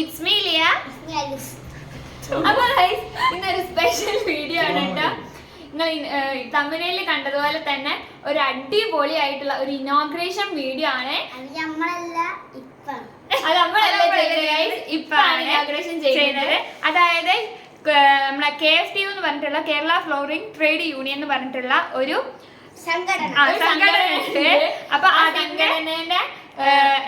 It's മീലിയ അപ്പൊ ഇന്നൊരു special video ആണ് കേട്ടോ. നിങ്ങൾ തമിഴിൽ കണ്ടതുപോലെ തന്നെ ഒരു അടിപൊളി ആയിട്ടുള്ള ഒരു ഇനോഗ്രേഷൻ വീഡിയോ ആണ്. അത് നമ്മളല്ല. ഇപ്പാണ്. ഇനോഗ്രേഷൻ ചെയ്യുന്നത്. അതായത് നമ്മളെ കെ എഫ് ടി എന്ന് പറഞ്ഞിട്ടുള്ള കേരള ഫ്ലോറിംഗ് ട്രേഡ് യൂണിയൻ എന്ന് പറഞ്ഞിട്ടുള്ള ഒരു സംഘടന. സംഘടന അപ്പൊ ആ സംഘടനയുടെ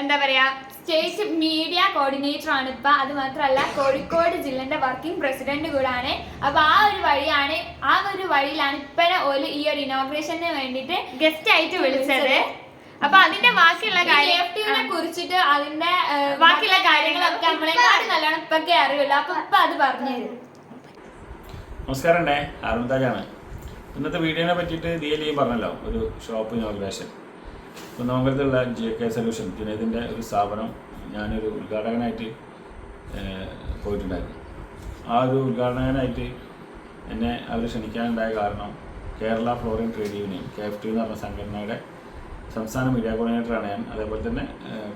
എന്താ പറയാ സ്റ്റേറ്റ് മീഡിയ കോർഡിനേറ്റർ ആണ് ഇപ്പൊ. അത് മാത്രമല്ല കോഴിക്കോട് ജില്ലന്റെ വർക്കിംഗ് പ്രസിഡന്റ് കൂടാണ്. അപ്പൊ ആ ഒരു വഴിയാണ് ആ ഒരു വഴിയിലാണ് ഇപ്പഴ ഒരു ഈ ഒരു ഇനോഗ്രേഷന് വേണ്ടിട്ട് ഗസ്റ്റ് ആയിട്ട് വിളിച്ചത്. അപ്പൊ അതിന്റെ ബാക്കിയുള്ള കാര്യത്തിനെ കുറിച്ചിട്ട് അതിന്റെ ബാക്കിയുള്ള കാര്യങ്ങളൊക്കെ നമ്മളെക്കാട് നല്ലോണം ഇപ്പൊക്കെ അറിയുള്ളൂ. അപ്പൊ ഇപ്പൊ അത് പറഞ്ഞു തരും. നമസ്കാരം അരുൺതാജാണ് ഇന്നത്തെ വീഡിയോനെ പറ്റിയിട്ട് ദിയലി പറഞ്ഞല്ലോ ഒരു ഷോപ്പ് ഇനോഗ്രേഷൻ കുന്നമംഗലത്തുള്ള ജി കെ സൊല്യൂഷൻ ജുനൈദിന്റെ ഒരു സ്ഥാപനം ഞാനൊരു ഉദ്ഘാടകനായിട്ട് പോയിട്ടുണ്ടായിരുന്നു. ആ ഒരു ഉദ്ഘാടകനായിട്ട് എന്നെ അവർ ക്ഷണിക്കാനുണ്ടായ കാരണം Kerala flooring trade union K F T എന്ന് പറഞ്ഞ സംഘടനയുടെ സംസ്ഥാന മീഡിയ കോർഡിനേറ്ററാണ് ഞാൻ. അതേപോലെ തന്നെ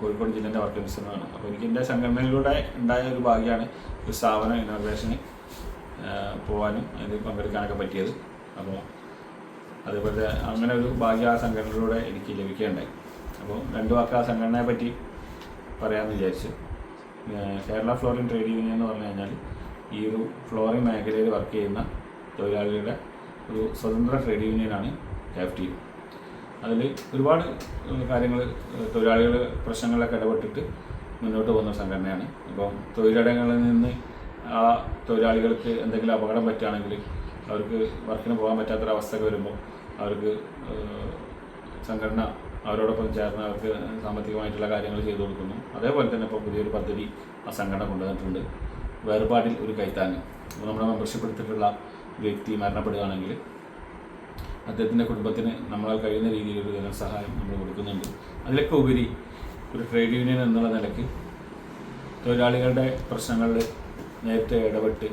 കോഴിക്കോട് ജില്ലേന്റെ വർക്ക് മിനിസ്റ്ററാണ് അപ്പോൾ എനിക്ക് എന്റെ സംഘടനയിലൂടെ ഉണ്ടായ ഒരു ഭാഗ്യമാണ് ഒരു സ്ഥാപനം ഇനോഗ്രേഷന് പോകാനും അതിൽ പങ്കെടുക്കാനൊക്കെ പറ്റിയത്. അപ്പോൾ അതേപോലെ അങ്ങനെ ഒരു ഭാഗ്യ ആ സംഘടനയിലൂടെ എനിക്ക് ലഭിക്കുകയുണ്ടായി. അപ്പോൾ രണ്ട് വാക്ക് ആ സംഘടനയെ പറ്റി പറയാമെന്ന് വിചാരിച്ചു കേരള ഫ്ലോറിംഗ് ട്രേഡ് യൂണിയൻ എന്ന് പറഞ്ഞു കഴിഞ്ഞാൽ ഈ ഒരു ഫ്ലോറിംഗ് മേഖലയിൽ വർക്ക് ചെയ്യുന്ന തൊഴിലാളികളുടെ ഒരു സ്വതന്ത്ര ട്രേഡ് യൂണിയനാണ് എഫ് ടി. അതിൽ ഒരുപാട് കാര്യങ്ങൾ തൊഴിലാളികൾ പ്രശ്നങ്ങളിലൊക്കെ ഇടപെട്ടിട്ട് മുന്നോട്ട് പോകുന്ന സംഘടനയാണ്. അപ്പം തൊഴിലിടങ്ങളിൽ നിന്ന് ആ തൊഴിലാളികൾക്ക് എന്തെങ്കിലും അപകടം പറ്റുകയാണെങ്കിൽ അവർക്ക് വർക്കിന് പോകാൻ പറ്റാത്തൊരവസ്ഥയൊക്കെ വരുമ്പോൾ അവർക്ക് സംഘടന അവരോടൊപ്പം ചേർന്ന് അവർക്ക് സാമ്പത്തികമായിട്ടുള്ള കാര്യങ്ങൾ ചെയ്തു കൊടുക്കുന്നു. അതേപോലെ തന്നെ ഇപ്പോൾ പുതിയൊരു പദ്ധതി ആ സംഘടന കൊണ്ടുവന്നിട്ടുണ്ട്. വേർപാടിൽ ഒരു കൈത്താങ്ങ്. അപ്പോൾ നമ്മുടെ മെമ്പർഷിപ്പ് എടുത്തിട്ടുള്ള വ്യക്തി മരണപ്പെടുകയാണെങ്കിൽ അദ്ദേഹത്തിന്റെ കുടുംബത്തിന് നമ്മളാൽ കഴിയുന്ന രീതിയിൽ ഒരു ധനസഹായം നമ്മൾ കൊടുക്കുന്നുണ്ട്. അതിലൊക്കെ ഉപരി ഒരു ട്രേഡ് യൂണിയൻ എന്നുള്ള നിലയ്ക്ക് തൊഴിലാളികളുടെ പ്രശ്നങ്ങളിൽ നേരത്തെ ഇടപെട്ട്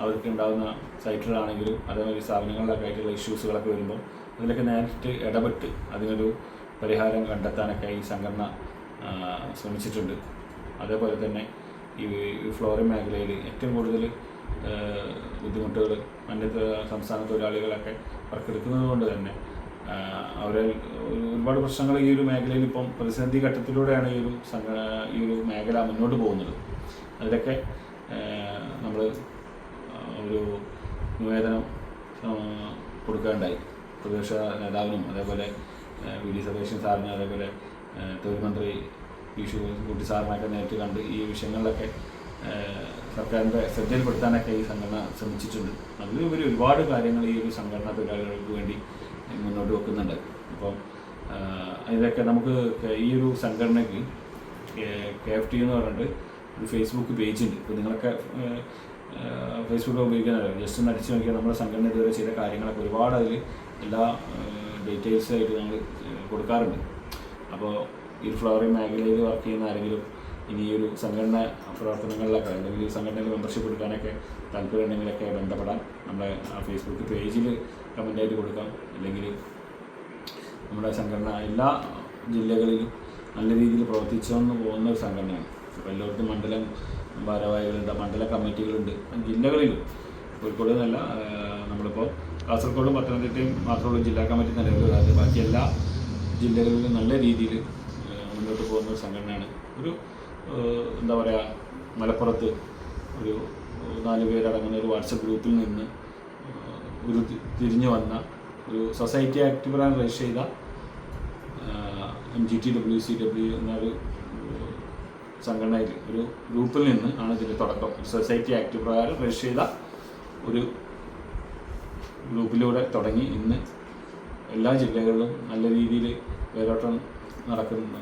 അവർക്ക് ഉണ്ടാകുന്ന സൈറ്റിലാണെങ്കിലും അതേമാതിരി സ്ഥാപനങ്ങളിലൊക്കെ ആയിട്ടുള്ള ഇഷ്യൂസുകളൊക്കെ വരുമ്പോൾ അതിലൊക്കെ നേരിട്ട് ഇടപെട്ട് അതിനൊരു പരിഹാരം കണ്ടെത്താനൊക്കെ ഈ സംഘടന ശ്രമിച്ചിട്ടുണ്ട്. അതേപോലെ തന്നെ ഈ ഫ്ലോറിൻ മേഖലയിൽ ഏറ്റവും കൂടുതൽ ബുദ്ധിമുട്ടുകൾ അന്യ സംസ്ഥാന തൊഴിലാളികളൊക്കെ വർക്കെടുക്കുന്നത് കൊണ്ട് തന്നെ അവരെ ഒരു ഒരുപാട് പ്രശ്നങ്ങൾ ഈ ഒരു മേഖലയിൽ ഇപ്പം പ്രതിസന്ധി ഘട്ടത്തിലൂടെയാണ് ഈ ഒരു സംഘ ഈ ഒരു മേഖല മുന്നോട്ട് പോകുന്നത്. അതിലൊക്കെ നമ്മൾ ഒരു നിവേദനം കൊടുക്കുകയുണ്ടായി പ്രതിപക്ഷ നേതാവിനും അതേപോലെ വി ഡി സതീശൻ സാറിനും അതേപോലെ തൊഴിൽ മന്ത്രി പീഷു കുട്ടി സാറിനൊക്കെ നേരിട്ട് കണ്ട് ഈ വിഷയങ്ങളിലൊക്കെ സർക്കാരിന്റെ ശ്രദ്ധയിൽപ്പെടുത്താനൊക്കെ ഈ സംഘടന ശ്രമിച്ചിട്ടുണ്ട്. അതിലുപരി ഒരുപാട് കാര്യങ്ങൾ ഈ ഒരു സംഘടന തൊഴിലാളികൾക്ക് വേണ്ടി മുന്നോട്ട് വെക്കുന്നുണ്ട്. അപ്പം ഇതൊക്കെ നമുക്ക് ഈ ഒരു സംഘടനയ്ക്ക് കെ എഫ് ടി എന്ന് പറഞ്ഞിട്ട് ഒരു ഫേസ്ബുക്ക് പേജുണ്ട് ഇപ്പോൾ നിങ്ങളൊക്കെ ഫേസ്ബുക്ക് ഉപയോഗിക്കുന്നവരോ ജസ്റ്റ് ഒന്ന് അടിച്ചു നോക്കിയാൽ നമ്മുടെ സംഘടന ഇതുവരെ ചെയ്ത കാര്യങ്ങളൊക്കെ ഒരുപാട് അതിൽ എല്ലാ ഡീറ്റെയിൽസ് ആയിട്ട് ഞങ്ങൾ കൊടുക്കാറുണ്ട്. അപ്പോൾ ഈ ഫ്ലവറിംഗ് മേഖലയിൽ വർക്ക് ചെയ്യുന്ന ആരെങ്കിലും ഇനി ഈ ഒരു സംഘടന പ്രവർത്തനങ്ങളിലൊക്കെ അല്ലെങ്കിൽ ഈ സംഘടനയിൽ മെമ്പർഷിപ്പ് എടുക്കാനൊക്കെ താല്പര്യം ഉണ്ടെങ്കിലൊക്കെ ബന്ധപ്പെടാൻ നമ്മുടെ ഫേസ്ബുക്ക് പേജിൽ കമന്റായിട്ട് കൊടുക്കാം. അല്ലെങ്കിൽ നമ്മുടെ സംഘടന എല്ലാ ജില്ലകളിലും നല്ല രീതിയിൽ പ്രവർത്തിച്ചു പോകുന്ന ഒരു സംഘടനയാണ്. എല്ലായിടത്തും മണ്ഡലം ഭാരവാഹികളുണ്ട് മണ്ഡല കമ്മിറ്റികളുണ്ട്. ജില്ലകളിലും കോഴിക്കോട് എന്നല്ല നമ്മളിപ്പോൾ കാസർഗോഡും പത്തനംതിട്ടയും മാത്രമുള്ള ജില്ലാ കമ്മിറ്റി നിലവിലുള്ളത്. ബാക്കി എല്ലാ ജില്ലകളിലും നല്ല രീതിയിൽ മുന്നോട്ട് പോകുന്ന ഒരു സംഘടനയാണ്. ഒരു എന്താ പറയുക മലപ്പുറത്ത് ഒരു നാല് പേരടങ്ങുന്ന ഒരു വാട്സപ്പ് ഗ്രൂപ്പിൽ നിന്ന് ഒരു തിരിഞ്ഞു വന്ന ഒരു സൊസൈറ്റി ആക്ടിവറാൻ രജിസ്റ്റർ ചെയ്ത M G T W C W എന്നൊരു സംഘടനയിൽ ഒരു ഗ്രൂപ്പിൽ നിന്ന് ആണ് ഇതിന്റെ തുടക്കം. സൊസൈറ്റി ആക്ട് പ്രകാരം രജിസ്റ്റർ ചെയ്ത ഒരു ഗ്രൂപ്പിലൂടെ തുടങ്ങി. ഇന്ന് എല്ലാ ജില്ലകളിലും നല്ല രീതിയിൽ വേരോട്ടം നടക്കുന്ന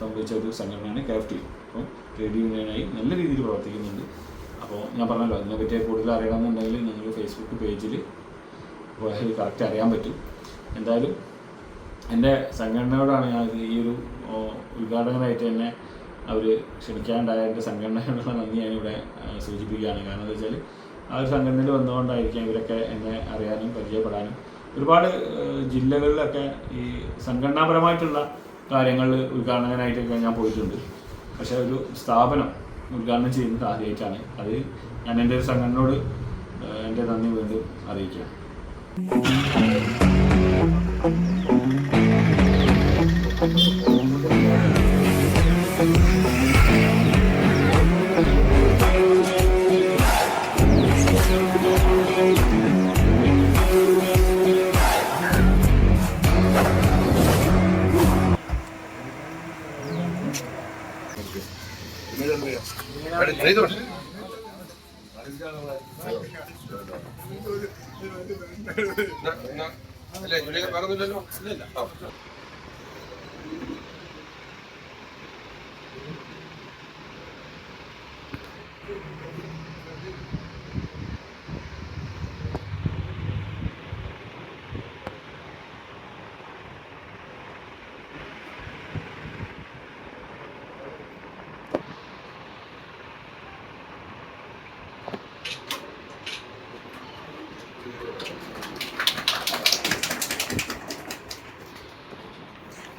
സംഭവിച്ച ഒരു സംഘടനയാണ് കെ എഫ് ടി അപ്പം ട്രേഡ് യൂണിയനായി നല്ല രീതിയിൽ പ്രവർത്തിക്കുന്നുണ്ട്. അപ്പോൾ ഞാൻ പറഞ്ഞല്ലോ അതിനെപ്പറ്റി കൂടുതൽ അറിയണമെന്നുണ്ടെങ്കിൽ നിങ്ങൾ ഫേസ്ബുക്ക് പേജിൽ പോയാൽ കറക്റ്റ് അറിയാൻ പറ്റും. എന്തായാലും എന്റെ സംഘടനയോടാണ് ഞാൻ ഈ ഒരു ഉദ്ഘാടകനായിട്ട് തന്നെ അവർ ക്ഷണിക്കാണ്ടായ സംഘടനകളുടെ നന്ദി ഞാനിവിടെ സൂചിപ്പിക്കുകയാണ്. കാരണം എന്താ വെച്ചാൽ ആ ഒരു സംഘടനയിൽ വന്നുകൊണ്ടായിരിക്കാം ഇവരൊക്കെ എന്നെ അറിയാനും പരിചയപ്പെടാനും. ഒരുപാട് ജില്ലകളിലൊക്കെ ഈ സംഘടനാപരമായിട്ടുള്ള കാര്യങ്ങൾ ഉദ്ഘാടകനായിട്ടൊക്കെ ഞാൻ പോയിട്ടുണ്ട്. പക്ഷേ ഒരു സ്ഥാപനം ഉദ്ഘാടനം ചെയ്യുന്നത് ആദ്യമായിട്ടാണ്. അത് ഞാൻ എന്റെ ഒരു സംഘടനയോട് എന്റെ നന്ദി വീണ്ടും അറിയിക്കാം അല്ലേ ഇവിടെ പറഞ്ഞില്ലല്ലോ ആ.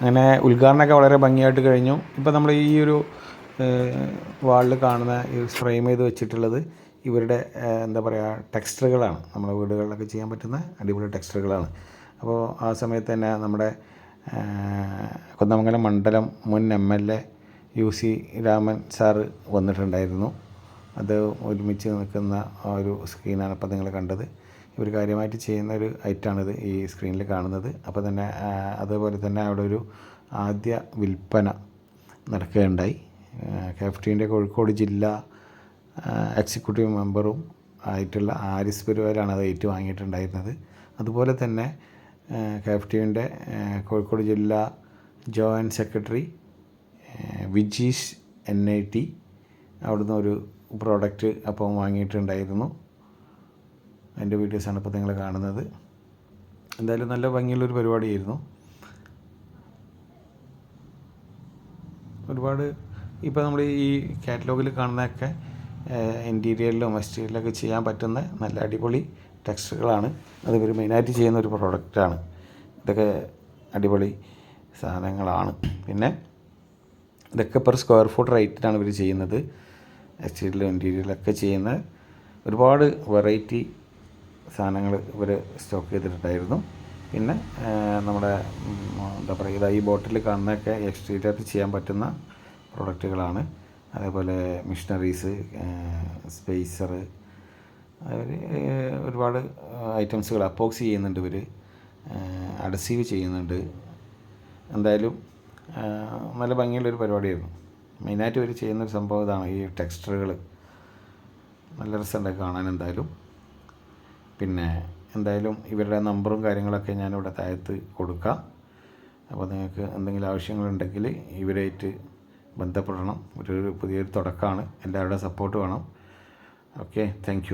അങ്ങനെ ഉദ്ഘാടനമൊക്കെ വളരെ ഭംഗിയായിട്ട് കഴിഞ്ഞു. ഇപ്പോൾ നമ്മൾ ഈ ഒരു വാളിൽ കാണുന്ന ഈ ഫ്രെയിം ചെയ്ത് വെച്ചിട്ടുള്ളത് ഇവരുടെ എന്താ പറയുക ടെക്സ്റ്ററുകളാണ് നമ്മുടെ വീടുകളിലൊക്കെ ചെയ്യാൻ പറ്റുന്ന അടിപൊളി ടെക്സ്റ്ററുകളാണ് അപ്പോൾ ആ സമയത്ത് തന്നെ നമ്മുടെ കുന്നമംഗലം മണ്ഡലം മുൻ M L A U C Raman sir വന്നിട്ടുണ്ടായിരുന്നു. അത് ഒരുമിച്ച് നിൽക്കുന്ന ഒരു സ്ക്രീനാണ് അപ്പം നിങ്ങൾ കണ്ടത്. ഇവർ കാര്യമായിട്ട് ചെയ്യുന്ന ഒരു ഐറ്റാണിത് ഈ സ്ക്രീനിൽ കാണുന്നത്. അപ്പോൾ തന്നെ അതുപോലെ തന്നെ അവിടെ ഒരു ആദ്യ വിൽപ്പന നടക്കുകയുണ്ടായി. കെഫ്റ്റീന്റെ കോഴിക്കോട് ജില്ലാ എക്സിക്യൂട്ടീവ് മെമ്പറും ആയിട്ടുള്ള ആരിസ് പെരുവാരാണ് അത് ഏറ്റു വാങ്ങിയിട്ടുണ്ടായിരുന്നത് അതുപോലെ തന്നെ കെഫ്റ്റീന്റെ കോഴിക്കോട് ജില്ലാ joint secretary Vijeesh N I T അവിടുന്ന് ഒരു പ്രോഡക്റ്റ് അപ്പം വാങ്ങിയിട്ടുണ്ടായിരുന്നു. അതിന്റെ വീഡിയോസാണ് ഇപ്പോൾ നിങ്ങൾ കാണുന്നത്. എന്തായാലും നല്ല ഭംഗിയുള്ളൊരു പരിപാടിയായിരുന്നു. ഒരുപാട് ഇപ്പോൾ നമ്മൾ ഈ കാറ്റലോഗിൽ കാണുന്നതൊക്കെ ഇന്റീരിയറിലും എക്സ്റ്റീരിയറിലൊക്കെ ചെയ്യാൻ പറ്റുന്ന നല്ല അടിപൊളി ടെക്സ്റ്റുകളാണ് അത് ഇവർ മെയിനായിട്ട് ചെയ്യുന്ന ഒരു പ്രോഡക്റ്റാണ് ഇതൊക്കെ അടിപൊളി സാധനങ്ങളാണ്. പിന്നെ ഇതൊക്കെ പെർ സ്ക്വയർ ഫുട്ട് റേറ്റിലാണ് ഇവർ ചെയ്യുന്നത്. എക്സ്റ്റീരിയറിലും ഇന്റീരിയറിലൊക്കെ ചെയ്യുന്ന ഒരുപാട് വെറൈറ്റി സാധനങ്ങൾ ഇവർ സ്റ്റോക്ക് ചെയ്തിട്ടുണ്ടായിരുന്നു. പിന്നെ നമ്മുടെ എന്താ പറയുക ഇതാ ഈ ബോട്ടിൽ കാണുന്നതൊക്കെ എക്സ്റ്റീരിയറിൽ ചെയ്യാൻ പറ്റുന്ന പ്രൊഡക്റ്റുകളാണ് അതേപോലെ മിഷനറീസ് സ്പേസർ അവർ ഒരുപാട് ഐറ്റംസുകൾ അപ്പോക്സ് ചെയ്യുന്നുണ്ട് ഇവർ അഡസീവ് ചെയ്യുന്നുണ്ട്. എന്തായാലും നല്ല ഭംഗിയുള്ളൊരു പരിപാടിയായിരുന്നു. മെയിനായിട്ട് ഇവർ ചെയ്യുന്നൊരു സംഭവം ഇതാണ് ഈ ടെക്സ്റ്ററുകൾ നല്ല രസമുണ്ട് കാണാൻ എന്തായാലും. പിന്നെ എന്തായാലും ഇവരുടെ നമ്പറും കാര്യങ്ങളൊക്കെ ഞാനിവിടെ താഴത്ത് കൊടുക്കാം. അപ്പോൾ നിങ്ങൾക്ക് എന്തെങ്കിലും ആവശ്യങ്ങളുണ്ടെങ്കിൽ ഇവരായിട്ട് ബന്ധപ്പെടണം. ഒരു പുതിയൊരു തുടക്കമാണ്. എല്ലാവരുടെയും സപ്പോർട്ട് വേണം. Okay thank